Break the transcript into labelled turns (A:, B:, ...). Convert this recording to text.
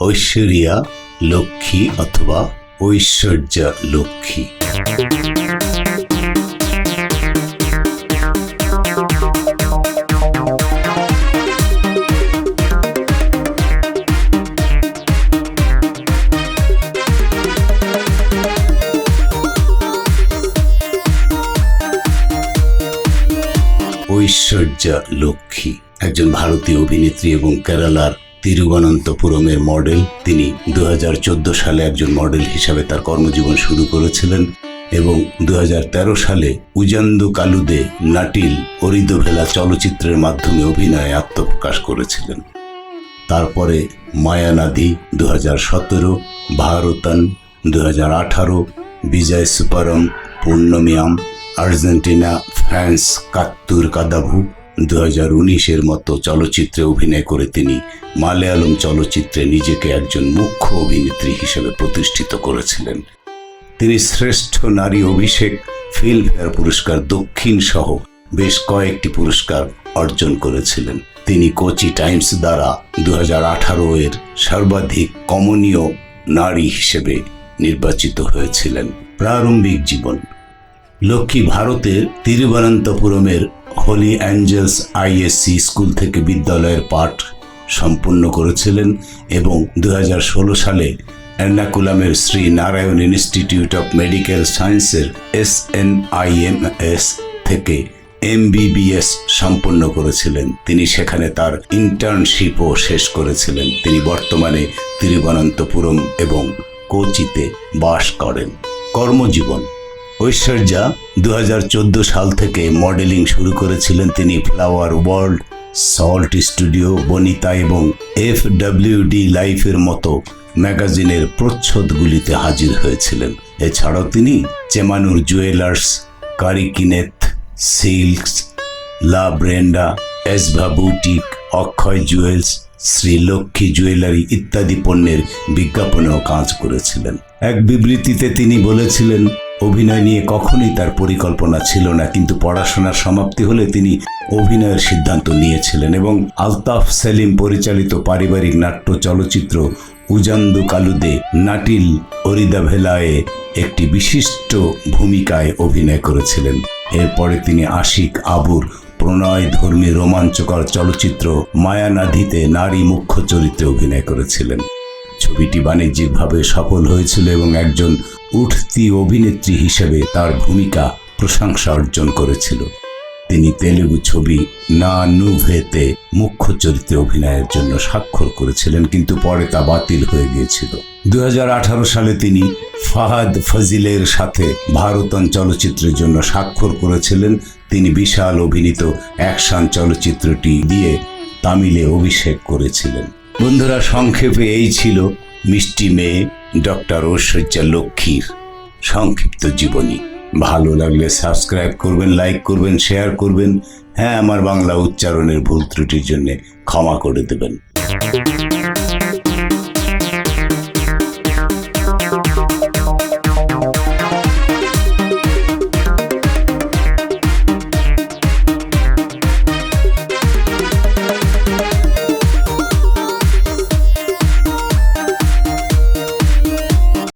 A: ঐশ্বরিয়া লক্ষ্মী অথবা ঐশ্বর্যা লক্ষ্মী। ঐশ্বর্যা লক্ষ্মী একজন ভারতীয় অভিনেত্রী এবং কেরালার তিরুবনন্তপুরমের মডেল। তিনি দু হাজার চোদ্দ সালে একজন মডেল হিসাবে তার কর্মজীবন শুরু করেছিলেন এবং দু হাজার তেরো সালে উজান্দু কালুদে নাটিল অরিদভেলা চলচ্চিত্রের মাধ্যমে অভিনয়ে আত্মপ্রকাশ করেছিলেন। তারপরে মায়ানাদি দু হাজার সতেরো, ভারতন দু হাজার আঠারো, বিজয় সুপারম পূর্ণমিয়াম আর্জেন্টিনা ফ্রান্স কাত্তুর কাদাভু দু উনিশের মতো চলচ্চিত্রে অভিনয় করে তিনি মালয়ালম চলচ্চিত্রে নিজেকে একজন মুখ্য অভিনেত্রী হিসেবে প্রতিষ্ঠিত করেছিলেন। তিনি শ্রেষ্ঠ নারী অভিষেক, ফিল্মফেয়ার পুরস্কার, দক্ষিণ সহ বেশ কয়েকটি পুরস্কার অর্জন করেছিলেন। তিনি কোচি টাইমস দ্বারা দু হাজার আঠারো এর সর্বাধিক কমনীয় নারী হিসেবে নির্বাচিত হয়েছিলেন। প্রারম্ভিক জীবন। লক্ষ্মী ভারতের তিরুবনন্তপুরমের হোলি অ্যাঞ্জেলস আইএসসি স্কুল থেকে বিদ্যালয়ের পাঠ সম্পূর্ণ করেছিলেন এবং দু হাজার ষোলো সালে এর্নাকুলামের Sree Narayana institute of medical সায়েন্সের S N I M S থেকে এমবিবিএস সম্পন্ন করেছিলেন। তিনি সেখানে তার ইন্টার্নশিপও শেষ করেছিলেন। তিনি বর্তমানে তিরুবনন্তপুরম এবং কোচিতে বাস করেন। কর্মজীবন। ঐশ্বর্যা দু হাজার চোদ্দ সাল থেকে মডেলিং শুরু করেছিলেন তিনি flower world salt studio, Vanitha এবং এফ ডি লাইফের মতো ম্যাগাজিনের প্রচ্ছদগুলিতে হাজির হয়েছিলেন। এছাড়াও তিনি চেমানুর jewellers Karikkineth silks, La Brenda, এসভা boutique, Akshaya jewels, Sree Lakshmi jewellery ইত্যাদি পণ্যের বিজ্ঞাপনেও কাজ করেছিলেন। এক বিবৃতিতে তিনি বলেছিলেন অভিনয় নিয়ে কখনোই তার পরিকল্পনা ছিল না, কিন্তু পড়াশোনার সমাপ্তি হলে তিনি অভিনয়ের সিদ্ধান্ত নিয়েছিলেন এবং আলতাফ সেলিম পরিচালিত পারিবারিক নাট্য চলচ্চিত্র উজান্দু কালুদে নাটিল অরিদা ভেলায়ে একটি বিশিষ্ট ভূমিকায় অভিনয় করেছিলেন। এরপরে তিনি আশিক আবুর প্রণয় ধর্মী রোমাঞ্চকর চলচ্চিত্র মায়ানাধিতে নারী মুখ্য চরিত্রে অভিনয় করেছিলেন। ছবিটি বাণিজ্যিকভাবে সফল হয়েছিল এবং একজন উঠতি অভিনেত্রী হিসেবে তার ভূমিকা প্রশংসা অর্জন করেছিল। তিনি তেলেগু ছবি না নুভেতে মুখ্য চরিত্রে অভিনয়ের জন্য স্বাক্ষর করেছিলেন, কিন্তু পরে তা বাতিল হয়ে গিয়েছিল। দু হাজার আঠারো সালে তিনি ফাহাদ ফজিলের সাথে ভারতন চলচ্চিত্রের জন্য স্বাক্ষর করেছিলেন। তিনি বিশাল অভিনীত অ্যাকশন চলচ্চিত্রটি দিয়ে তামিলে অভিষেক করেছিলেন। বন্ধুরা, সংক্ষেপে এই ছিল মিষ্টি মেয়ে, ডক্টর ঐশ্বর্যা লক্ষ্মীর সংক্ষিপ্ত জীবনী। ভালো লাগলে সাবস্ক্রাইব করবেন, লাইক করবেন, শেয়ার করবেন। হ্যাঁ আমার বাংলা উচ্চারণের ভুল ত্রুটির জন্যে ক্ষমা করে দেবেন।